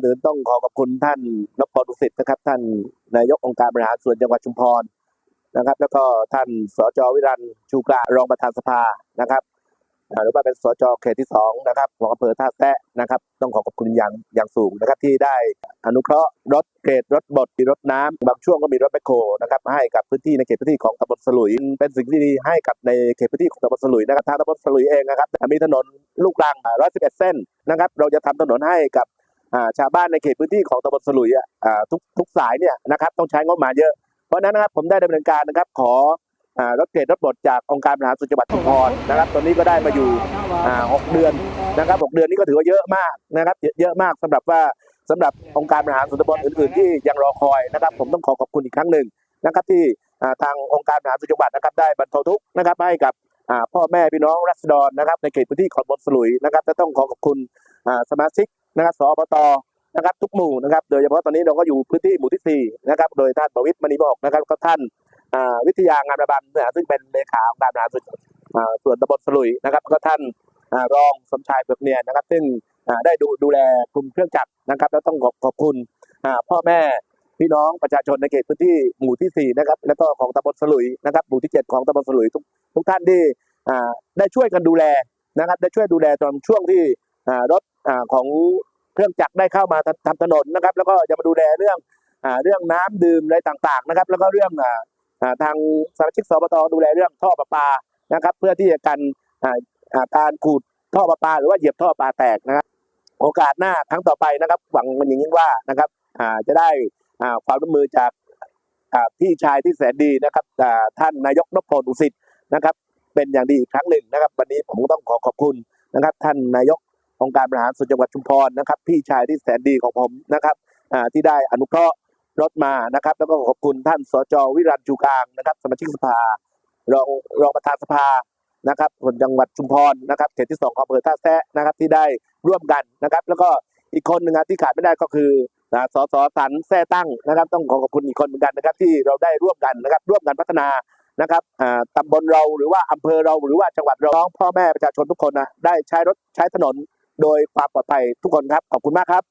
อนอื่นต้องขอขอบคุณท่านนพดุสิตนะครับ ท่านนายกองค์การบริหารส่วนจังหวัดชุมพรนะครับ แล้วก็ท่านสจวิรันชูกระรองประธานสภานะครับหรือว่าเป็นสจเขตที่สองนะครับของอำเภอท่าแซะนะครับ ต้องขอขอบคุณอย่างอย่างสูงนะครับ ที่ได้อนุเคราะห์รถเกรดรถบดมีรถน้ำบางช่วงก็มีรถแมคโครนะครับให้กับพื้นที่ในเขตพื้นที่ของตำบลสลุย เป็นสิ่งที่ดีให้กับในเขตพื้นที่ของตำบลสลุยนะครับทางตำบลสลุยเองนะครับมีถนนลูกรัง111 เส้นนะครับ เราจะทำถนนให้กับ ชาวบ้านในเขตพื้นที่ของตำบลสลุยอะทุกทุกสายเนี่ยนะครับต้องใช้งบมาเยอะ เพราะนั้นนะครับผมได้ดำเนินการนะครับขอรถเกรดรถบดจากองค์การบริหารส่วนจังหวัดชุมพรนะครับตอนนี้ก็ได้มาอยู่อ่าหกเดือนนะครับหกเดือนนี้ก็ถือว่าเยอะมากนะครับเยอะมากสำหรับว่าสำหรับองค์การบริหารส่วนตำบลอื่น ๆ ที่ยังรอคอยนะครับ ผมต้องขอขอบคุณอีกครั้งหนึ่งนะครับที่ทางองค์การบริหารส่วนจังหวัดนะครับได้บรรเทาทุกข์นะครับให้กับพ่อแม่พี่น้องรัษฎรนะครับในเขตพื้นที่ของตำบลสลุยนะครับและต้องขอขอบคุณสมาชิก นะครับสอบตนะครับทุกหมู่นะครับ โดยเฉพาะตอนนี้เราก็อยู่พื้นที่หมู่ที่สี่นะครับ โดยท่านประวิตรมณีบอกนะครับก็ท่านวิทยางานระบันะซึ่งเป็นเลขาองค์การบริหารส่วนอ่าส่วนตำบลสลุยนะครับ ก็ท่านรองสมชายเบือกเนียนนะครับ ซึ่งได้ดูดูแลกลุ่มเครื่องจักรนะครับ แล้วต้องขอบขอบคุณพ่อแม่พี่น้องประชาชนในเขตพื้นที่หมู่ที่สี่นะครับ แล้วก็ของตำบลสลุยนะครับ หมู่ที่เจ็ดของตำบลสลุยทุกทุกท่านที่ได้ช่วยกันดูแลนะครับ ได้ช่วยดูแลตอนช่วงที่รถ ของเครื่องจักรได้เข้ามาทำทำถนนนะครับ แล้วก็จะมาดูแลเรื่องอเรื่องน้ำดื่มอะไรต่างๆนะครับ แล้วก็เรื่องอทางสมาชิกสบตดูแลเรื่องท่อประปานะครับ เพื่อที่จะกันการขูดท่อประปา หรือว่าเหยียบท่อประปาแตกนะครับ โอกาสหน้าครั้งต่อไปนะครับ หวังมันอย่างยิ่งว่านะครับจะได้ความร่วมมือจากพี่ชายที่แสนดีนะครับท่านนายกนพพลอุสิตนะครับ เป็นอย่างดีอีกครั้งหนึ่งนะครับ วันนี้ผมต้องขอขอบคุณนะครับ ท่านนายก องค์การบริหารส่วนจังหวัดชุมพรนะครับ พี่ชายที่แสนดีของผมนะครับที่ได้อนุเคราะห์รถมานะครับ แล้วก็ขอบคุณท่านสจวิรันจูกลางนะครับ สมาชิกสภารองรองประธานสภานะครับส่วนจังหวัดชุมพรนะครับเขตที่สองอำเภอท่าแซะนะครับที่ได้ร่วมกันนะครับ แล้วก็อีกคนหนึ่งนะที่ขาดไม่ได้ก็คือสสสันแท่ตั้งนะครับ ต้องขอขอบคุณอีกคนเหมือนกันนะครับ ที่เราได้ร่วมกันนะครับ ร่วมกันพัฒนานะครับตำบลเราหรือว่าอำเภอเราหรือว่าจังหวัดเราพ่อแม่ประชาชนทุกคนนะได้ใช้รถใช้ถนน โดยความปลอดภัยทุกคนครับ ขอบคุณมากครับ